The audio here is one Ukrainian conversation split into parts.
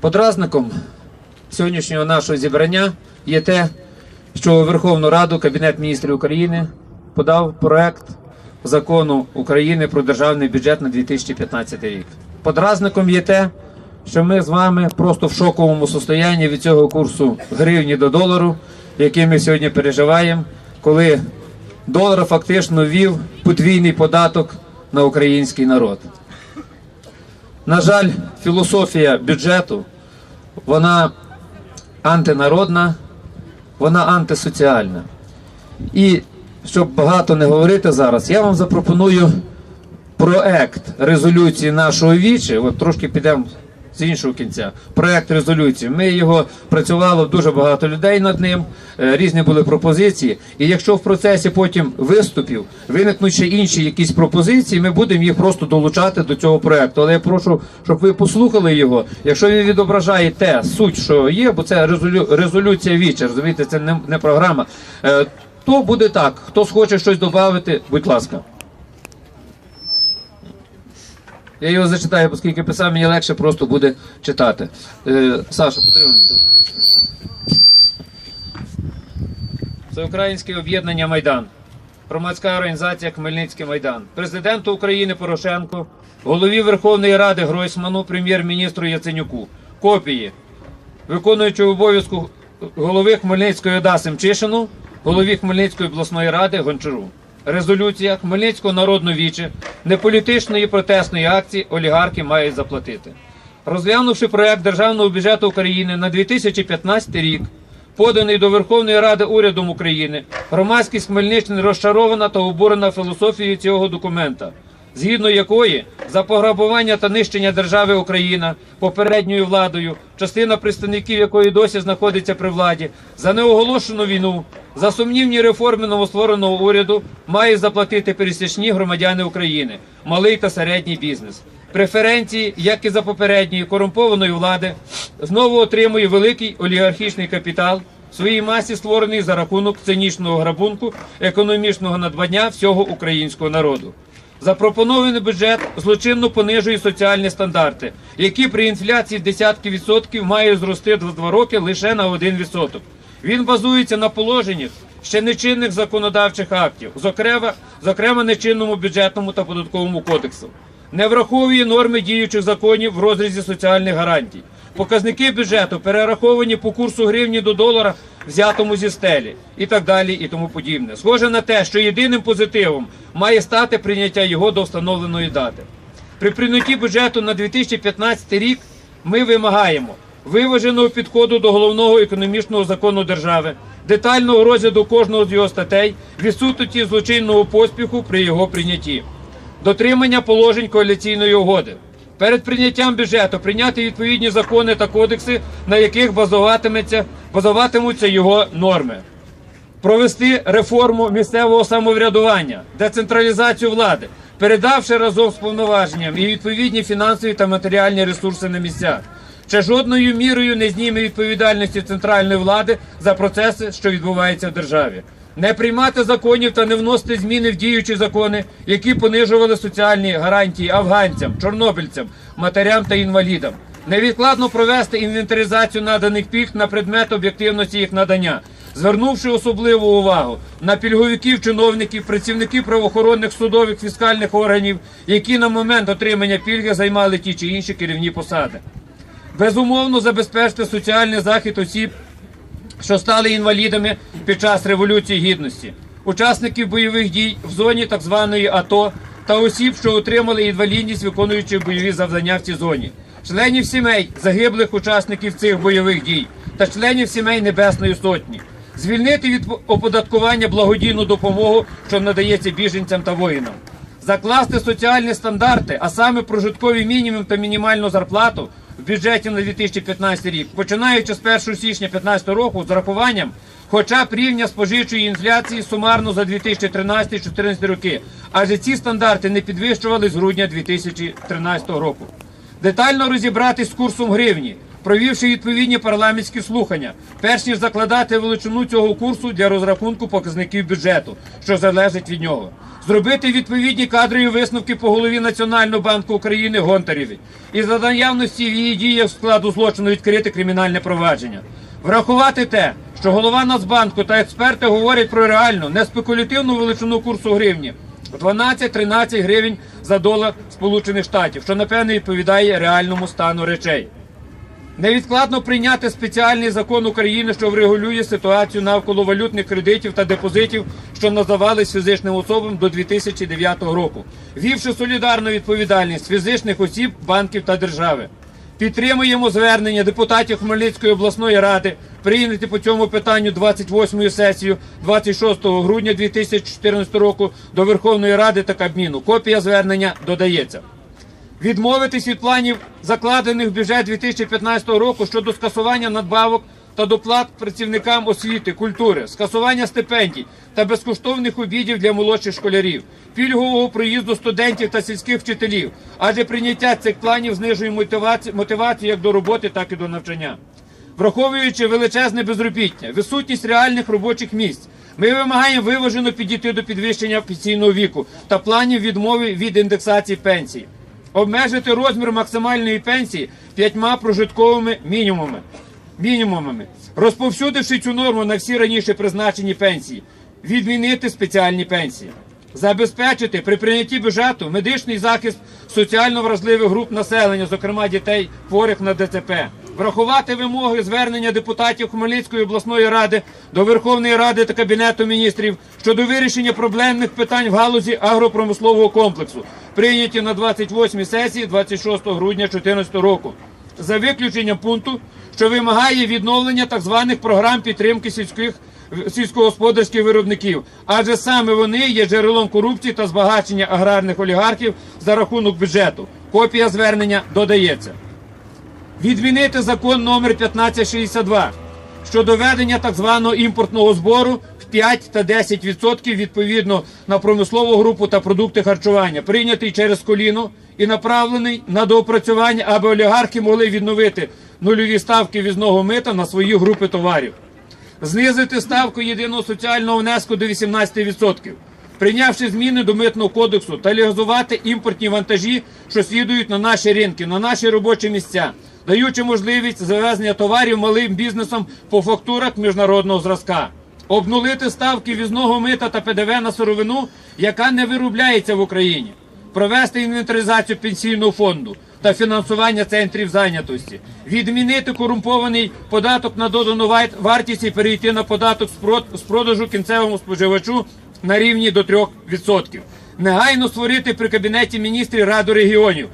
Подразником сьогоднішнього нашого зібрання є те, що у Верховну Раду Кабінет міністрів України подав проект закону України про державний бюджет на 2015 рік. Подразником є те, що ми з вами просто в шоковому состоянні від цього курсу гривні до долару, який ми сьогодні переживаємо, коли долар фактично ввів подвійний податок на український народ. На жаль, філософія бюджету вона антинародна, вона антисоціальна. І щоб багато не говорити зараз, я вам запропоную проект резолюції нашого вічі. От трошки підемо з іншого кінця. Проект резолюції. Ми його працювало дуже багато людей над ним, е, різні були пропозиції. І якщо в процесі потім виступів виникнуть ще інші якісь пропозиції, ми будемо їх просто долучати до цього проекту. Але я прошу, щоб ви послухали його. Якщо він відображає те суть, що є, бо це резолю... резолюція вічі, розумієте, це не, не програма. Е, то буде так. Хто схоче щось додати, будь ласка. Я його зачитаю, оскільки писав, мені легше просто буде читати. Е, Саша, тут. Всеукраїнське об'єднання Майдан. Громадська організація Хмельницький Майдан. Президенту України Порошенку, голові Верховної Ради Гройсману, прем'єр-міністру Яценюку. Копії. Виконуючого обов'язку голови Хмельницької ОДА Семчишину, голові Хмельницької обласної ради Гончару. Резолюція Хмельницького народного віче неполітичної протестної акції олігархи мають заплатити. Розглянувши проект державного бюджету України на 2015 рік, поданий до Верховної Ради урядом України, громадськість Хмельниччини розчарована та обурена філософією цього документа, згідно якої за пограбування та нищення держави Україна попередньою владою, частина представників якої досі знаходиться при владі, за неоголошену війну, за сумнівні реформи новоствореного уряду має заплатити пересічні громадяни України, малий та середній бізнес. Преференції, як і за попередньої корумпованої влади, знову отримує великий олігархічний капітал, в своїй масі створений за рахунок цинічного грабунку економічного надбання всього українського народу. Запропонований бюджет злочинно понижує соціальні стандарти, які при інфляції в десятки відсотків має зрости за два роки лише на 1%. Він базується на положеннях ще нечинних законодавчих актів, зокрема, зокрема нечинному бюджетному та податковому кодексу. Не враховує норми діючих законів в розрізі соціальних гарантій. Показники бюджету перераховані по курсу гривні до долара, взятому зі стелі, і так далі, і тому подібне. Схоже на те, що єдиним позитивом має стати прийняття його до встановленої дати. При прийнятті бюджету на 2015 рік ми вимагаємо виваженого підходу до головного економічного закону держави, детального розгляду кожного з його статей, відсутності злочинного поспіху при його прийнятті, дотримання положень коаліційної угоди. Перед прийняттям бюджету прийняти відповідні закони та кодекси, на яких базуватимуться його норми провести реформу місцевого самоврядування, децентралізацію влади, передавши разом з повноваженням і відповідні фінансові та матеріальні ресурси на місцях. Ще жодною мірою не зніме відповідальності центральної влади за процеси, що відбуваються в державі. Не приймати законів та не вносити зміни в діючі закони, які понижували соціальні гарантії афганцям, чорнобильцям, матерям та інвалідам. Невідкладно провести інвентаризацію наданих пільг на предмет об'єктивності їх надання, звернувши особливу увагу на пільговиків, чиновників, працівників правоохоронних судових фіскальних органів, які на момент отримання пільги займали ті чи інші керівні посади. Безумовно, забезпечити соціальний захист осіб, що стали інвалідами під час Революції Гідності, учасників бойових дій в зоні так званої АТО та осіб, що отримали інвалідність, виконуючи бойові завдання в цій зоні, членів сімей загиблих учасників цих бойових дій та членів сімей Небесної Сотні, звільнити від оподаткування благодійну допомогу, що надається біженцям та воїнам. Закласти соціальні стандарти, а саме прожитковий мінімум та мінімальну зарплату в бюджеті на 2015 рік, починаючи з 1 січня 2015 року з рахуванням хоча б рівня споживчої інфляції сумарно за 2013-2014 роки, адже ці стандарти не підвищували з грудня 2013 року. Детально розібратись з курсом гривні, провівши відповідні парламентські слухання, перш ніж закладати величину цього курсу для розрахунку показників бюджету, що залежить від нього. зробити відповідні кадрові висновки по голові Національного банку України Гонтарєві і за наявності в її діях складу злочину відкрити кримінальне провадження. Врахувати те, що голова Нацбанку та експерти говорять про реальну, не спекулятивну величину курсу гривні 12-13 гривень за долар Сполучених Штатів, що напевне відповідає реальному стану речей. Невідкладно прийняти спеціальний закон України, що врегулює ситуацію навколо валютних кредитів та депозитів, що надавались фізичним особам до 2009 року, вівши солідарну відповідальність фізичних осіб, банків та держави. Підтримуємо звернення депутатів Хмельницької обласної ради прийняти по цьому питанню 28-ю сесію 26 грудня 2014 року до Верховної Ради та Кабміну. Копія звернення додається. Відмовитись від планів, закладених в бюджет 2015 року щодо скасування надбавок та доплат працівникам освіти, культури, скасування стипендій та безкоштовних обідів для молодших школярів, пільгового проїзду студентів та сільських вчителів, адже прийняття цих планів знижує мотивацію, як до роботи, так і до навчання. Враховуючи величезне безробіття, відсутність реальних робочих місць, ми вимагаємо виважено підійти до підвищення пенсійного віку та планів відмови від індексації пенсій. Обмежити розмір максимальної пенсії п'ятьма прожитковими мінімумами. мінімумами, розповсюдивши цю норму на всі раніше призначені пенсії, відмінити спеціальні пенсії, забезпечити при прийнятті бюджету медичний захист соціально вразливих груп населення, зокрема дітей хворих на ДЦП, врахувати вимоги звернення депутатів Хмельницької обласної ради до Верховної Ради та Кабінету міністрів щодо вирішення проблемних питань в галузі агропромислового комплексу, прийняті на 28 сесії 26 грудня 2014 року, за виключенням пункту, що вимагає відновлення так званих програм підтримки сільських сільськогосподарських виробників, адже саме вони є джерелом корупції та збагачення аграрних олігархів за рахунок бюджету. Копія звернення додається відмінити закон номер 1562 щодо ведення так званого імпортного збору в 5 та 10% відповідно на промислову групу та продукти харчування, прийнятий через коліно і направлений на доопрацювання, аби олігархи могли відновити нульові ставки візного мита на свої групи товарів, знизити ставку єдиного соціального внеску до 18%. Прийнявши зміни до митного кодексу та легалізувати імпортні вантажі, що слідують на наші ринки, на наші робочі місця, даючи можливість завезення товарів малим бізнесом по фактурах міжнародного зразка, обнулити ставки візного мита та ПДВ на сировину, яка не виробляється в Україні, провести інвентаризацію пенсійного фонду та фінансування центрів зайнятості, відмінити корумпований податок на додану вартість і перейти на податок з прод- з продажу кінцевому споживачу на рівні до 3%. Негайно створити при кабінеті міністрів Раду регіонів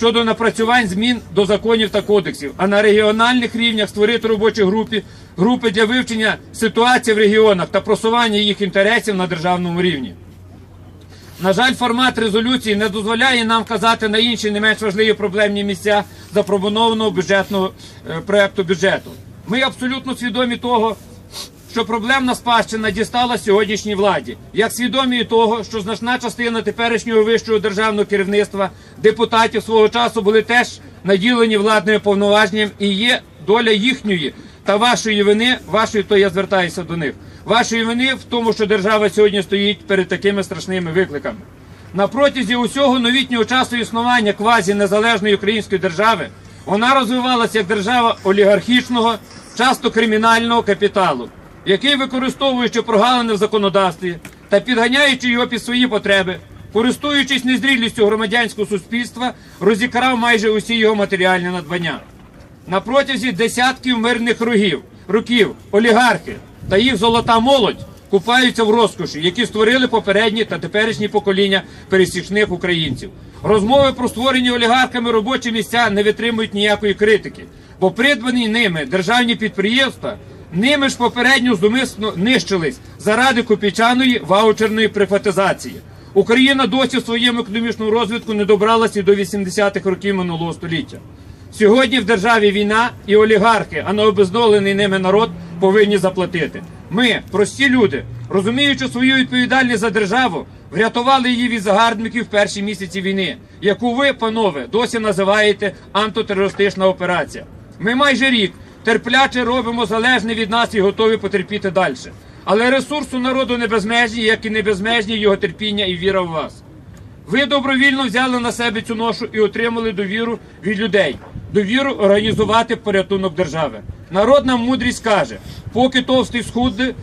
щодо напрацювань змін до законів та кодексів, а на регіональних рівнях створити робочі групи, групи для вивчення ситуації в регіонах та просування їх інтересів на державному рівні. На жаль, формат резолюції не дозволяє нам казати на інші не менш важливі проблемні місця запропонованого бюджетного е, проекту бюджету. Ми абсолютно свідомі того, що проблемна спадщина дістала сьогоднішній владі, як свідомі того, що значна частина теперішнього вищого державного керівництва депутатів свого часу були теж наділені владними повноваженням і є доля їхньої та вашої вини, вашої, то я звертаюся до них. Вашої вини в тому, що держава сьогодні стоїть перед такими страшними викликами. На протязі усього новітнього часу існування квазі незалежної української держави вона розвивалася як держава олігархічного, часто кримінального капіталу, який, використовуючи прогалини в законодавстві та підганяючи його під свої потреби, користуючись незрілістю громадянського суспільства, розікрав майже усі його матеріальні надбання. На протязі десятків мирних рогів, років олігархи та їх золота молодь купаються в розкоші, які створили попередні та теперішні покоління пересічних українців. Розмови про створені олігархами робочі місця не витримують ніякої критики, бо придбані ними державні підприємства ними ж попередньо зумисно нищились заради копійчаної ваучерної приватизації. Україна досі в своєму економічному розвитку не добралася до 80-х років минулого століття. Сьогодні в державі війна і олігархи, а не обездолений ними народ повинні заплатити. Ми, прості люди, розуміючи свою відповідальність за державу, врятували її від загарбників в перші місяці війни, яку ви, панове, досі називаєте антитерористична операція. Ми майже рік терпляче робимо залежне від нас і готові потерпіти далі. Але ресурсу народу не безмежні, як і не безмежні його терпіння і віра в вас. Ви добровільно взяли на себе цю ношу і отримали довіру від людей, довіру організувати порятунок держави. Народна мудрість каже: поки товстий схуди,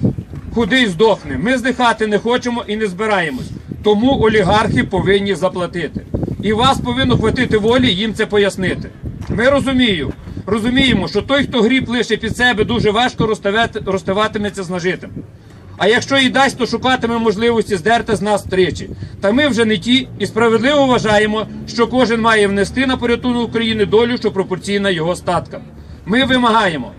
худий здохне. Ми здихати не хочемо і не збираємось. Тому олігархи повинні заплатити. І вас повинно хватити волі їм це пояснити. Ми розумію, розуміємо, що той, хто гріб лише під себе, дуже важко розставатиметься з нажитим. А якщо і дасть, то шукатиме можливості здерти з нас тричі. Та ми вже не ті і справедливо вважаємо, що кожен має внести на порятунок України долю, що пропорційна його статкам. Ми вимагаємо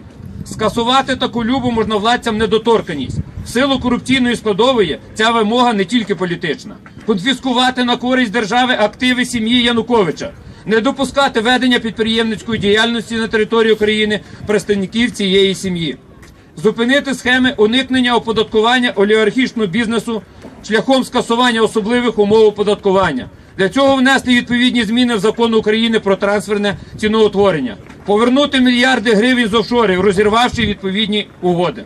скасувати таку любу можновладцям недоторканість. В силу корупційної складової ця вимога не тільки політична. Конфіскувати на користь держави активи сім'ї Януковича. Не допускати ведення підприємницької діяльності на території України представників цієї сім'ї зупинити схеми уникнення оподаткування олігархічного бізнесу шляхом скасування особливих умов оподаткування. Для цього внести відповідні зміни в закон України про трансферне ціноутворення, повернути мільярди гривень з офшорів, розірвавши відповідні угоди.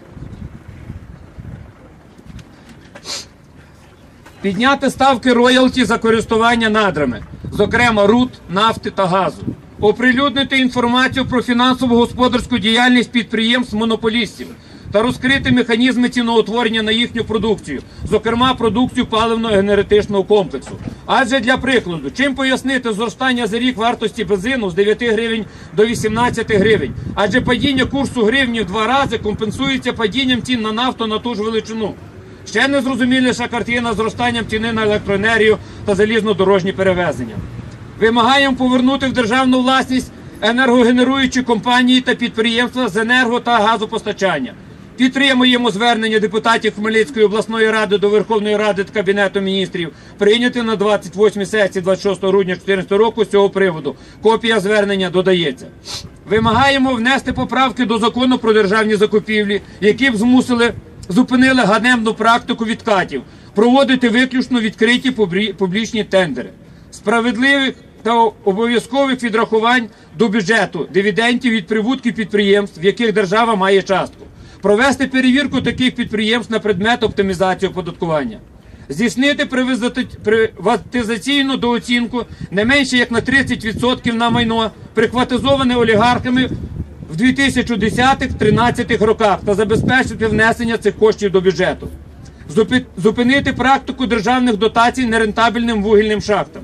Підняти ставки роялті за користування надрами, зокрема руд, нафти та газу. Оприлюднити інформацію про фінансово-господарську діяльність підприємств монополістів та розкрити механізми ціноутворення на їхню продукцію, зокрема продукцію паливно-енергетичного комплексу. Адже для прикладу, чим пояснити зростання за рік вартості бензину з 9 гривень до 18 гривень? Адже падіння курсу гривні в два рази компенсується падінням цін на нафту на ту ж величину. Ще незрозуміліша картина зростанням ціни на електроенергію та залізнодорожні перевезення. Вимагаємо повернути в державну власність енергогенеруючі компанії та підприємства з енерго та газопостачання. Підтримуємо звернення депутатів Хмельницької обласної ради до Верховної Ради та Кабінету міністрів, прийняте на 28 сесії 26 грудня 2014 року з цього приводу. Копія звернення додається. Вимагаємо внести поправки до закону про державні закупівлі, які б змусили зупинили ганебну практику відкатів, проводити виключно відкриті публічні тендери, справедливих та обов'язкових відрахувань до бюджету дивідендів від прибутків підприємств, в яких держава має частку, провести перевірку таких підприємств на предмет оптимізації оподаткування. Здійснити приватиза- приватизаційну дооцінку не менше як на 30% на майно, прихватизоване олігархами в 2010-13 роках та забезпечити внесення цих коштів до бюджету. Зупинити практику державних дотацій нерентабельним вугільним шахтам.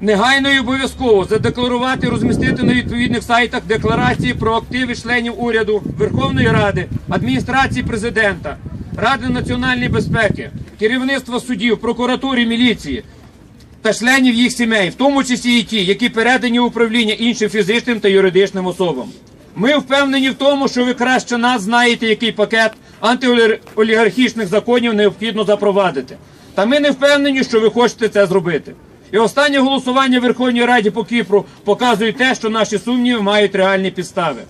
Негайно і обов'язково задекларувати і розмістити на відповідних сайтах декларації про активи членів уряду, Верховної Ради, адміністрації президента, Ради національної безпеки, керівництва судів, прокуратури, міліції та членів їх сімей, в тому числі і ті, які передані управління іншим фізичним та юридичним особам. Ми впевнені в тому, що ви краще нас знаєте, який пакет антиолігархічних законів необхідно запровадити. Та ми не впевнені, що ви хочете це зробити. І останнє голосування в Верховній Раді по Кіпру показує те, що наші сумніви мають реальні підстави.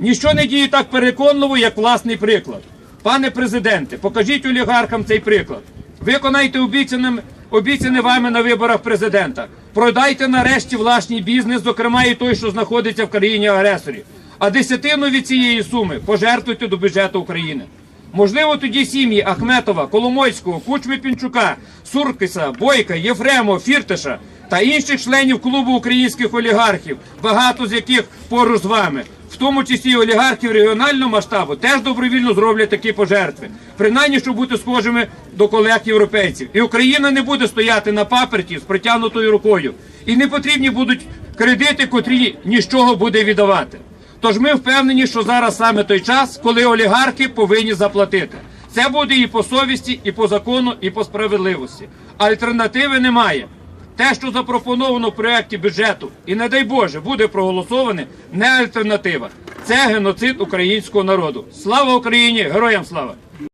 Ніщо не діє так переконливо, як власний приклад. Пане президенте, покажіть олігархам цей приклад. Виконайте обіцяним, обіцяне вами на виборах президента. Продайте нарешті власний бізнес, зокрема і той, що знаходиться в країні агресорі. А десятину від цієї суми пожертвуйте до бюджету України. Можливо, тоді сім'ї Ахметова, Коломойського, Кучми Пінчука, Суркиса, Бойка, Єфремова, Фіртиша та інших членів клубу українських олігархів, багато з яких поруч з вами, в тому числі олігархів регіонального масштабу, теж добровільно зроблять такі пожертви, принаймні, щоб бути схожими до колег європейців. І Україна не буде стояти на паперті з протягнутою рукою. І не потрібні будуть кредити, котрі нічого буде віддавати. Тож ми впевнені, що зараз саме той час, коли олігархи повинні заплатити. Це буде і по совісті, і по закону, і по справедливості. Альтернативи немає. Те, що запропоновано в проєкті бюджету, і не дай Боже, буде проголосоване, не альтернатива. Це геноцид українського народу. Слава Україні! Героям слава!